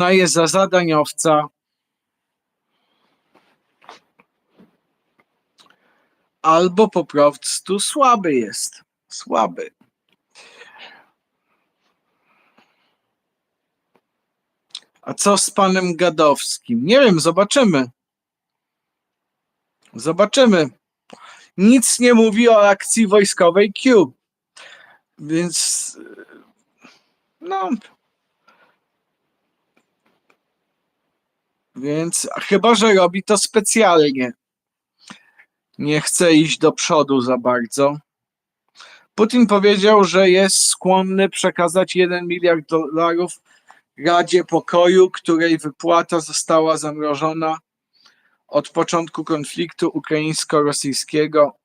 uznaje za zadaniowca. Albo po prostu słaby jest. Słaby. A co z panem Gadowskim? Nie wiem, zobaczymy. Zobaczymy. Nic nie mówi o akcji wojskowej Q. Więc no. Więc chyba, że robi to specjalnie. Nie chce iść do przodu za bardzo. Putin powiedział, że jest skłonny przekazać 1 miliard dolarów Radzie Pokoju, której wypłata została zamrożona od początku konfliktu ukraińsko-rosyjskiego.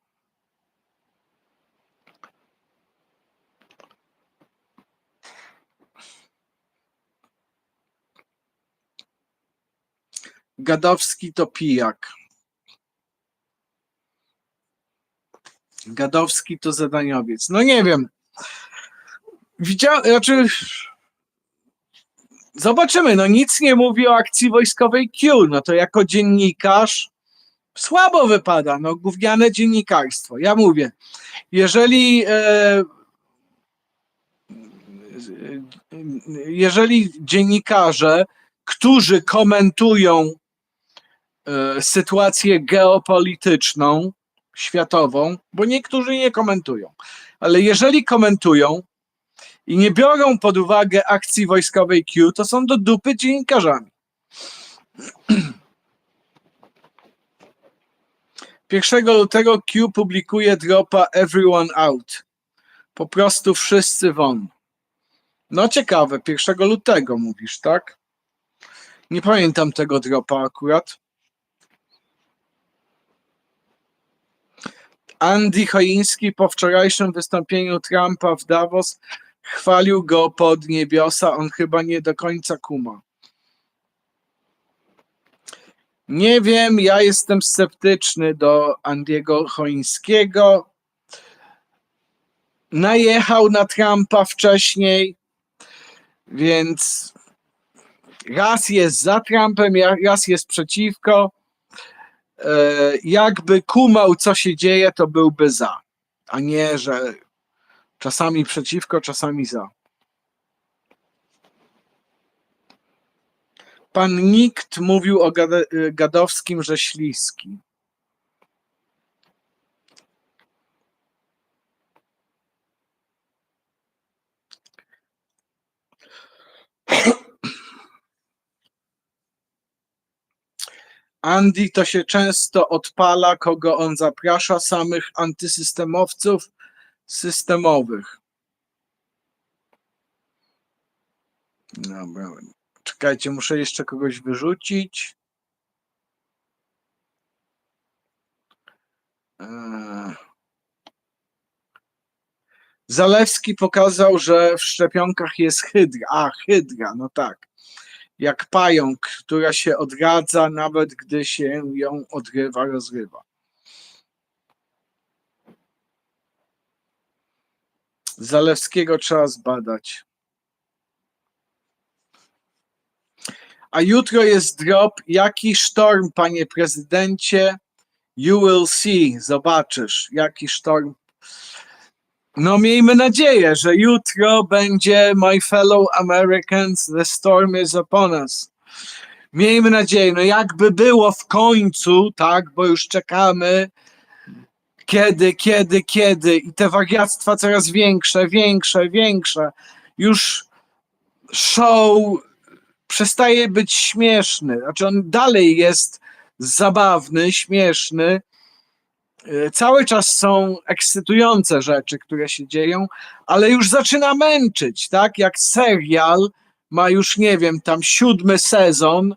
Gadowski to pijak. Gadowski to zadaniowiec. No nie wiem. Widziałem, znaczy zobaczymy, no nic nie mówi o akcji wojskowej Q, no to jako dziennikarz słabo wypada, no gówniane dziennikarstwo. Ja mówię, jeżeli e, jeżeli dziennikarze, którzy komentują e, sytuację geopolityczną, światową, bo niektórzy nie komentują, ale jeżeli komentują i nie biorą pod uwagę akcji wojskowej Q, to są do dupy dziennikarzami. 1 lutego Q publikuje dropa Everyone Out. Po prostu wszyscy won. No ciekawe, 1 lutego mówisz, tak? Nie pamiętam tego dropa akurat. Andy Choiński po wczorajszym wystąpieniu Trumpa w Davos chwalił go pod niebiosa. On chyba nie do końca kuma. Nie wiem, ja jestem sceptyczny do Andiego Choińskiego. Najechał na Trumpa wcześniej, więc raz jest za Trumpem, raz jest przeciwko. E, Jakby kumał, co się dzieje, to byłby za, a nie, że czasami przeciwko, czasami za. Pan Nikt mówił o Gadowskim, że śliski. Andy to się często odpala, kogo on zaprasza, samych antysystemowców systemowych. Dobra. Czekajcie, muszę jeszcze kogoś wyrzucić. Zalewski pokazał, że w szczepionkach jest hydra. A, hydra, no tak. Jak pająk, która się odradza, nawet gdy się ją odrywa, rozrywa. Zalewskiego trzeba zbadać. A jutro jest drop. Jaki sztorm, panie prezydencie? You will see. Zobaczysz, jaki sztorm. No, miejmy nadzieję, że jutro będzie My fellow Americans, the storm is upon us. Miejmy nadzieję, no jakby było w końcu, tak, bo już czekamy, kiedy, kiedy, kiedy i te wariactwa coraz większe, większe, większe. Już show przestaje być śmieszny. Znaczy on dalej jest zabawny, śmieszny. E, Cały czas są ekscytujące rzeczy, które się dzieją, ale już zaczyna męczyć, tak? Jak serial ma już, nie wiem, tam siódmy sezon,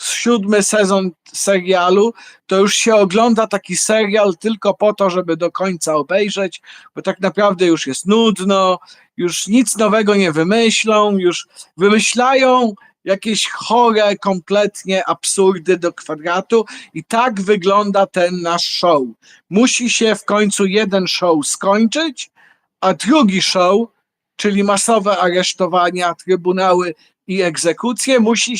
siódmy sezon serialu, to już się ogląda taki serial tylko po to, żeby do końca obejrzeć, bo tak naprawdę już jest nudno, już nic nowego nie wymyślą, już wymyślają jakieś chore kompletnie absurdy do kwadratu i tak wygląda ten nasz show. Musi się w końcu jeden show skończyć, a drugi show, czyli masowe aresztowania, trybunały i egzekucję musi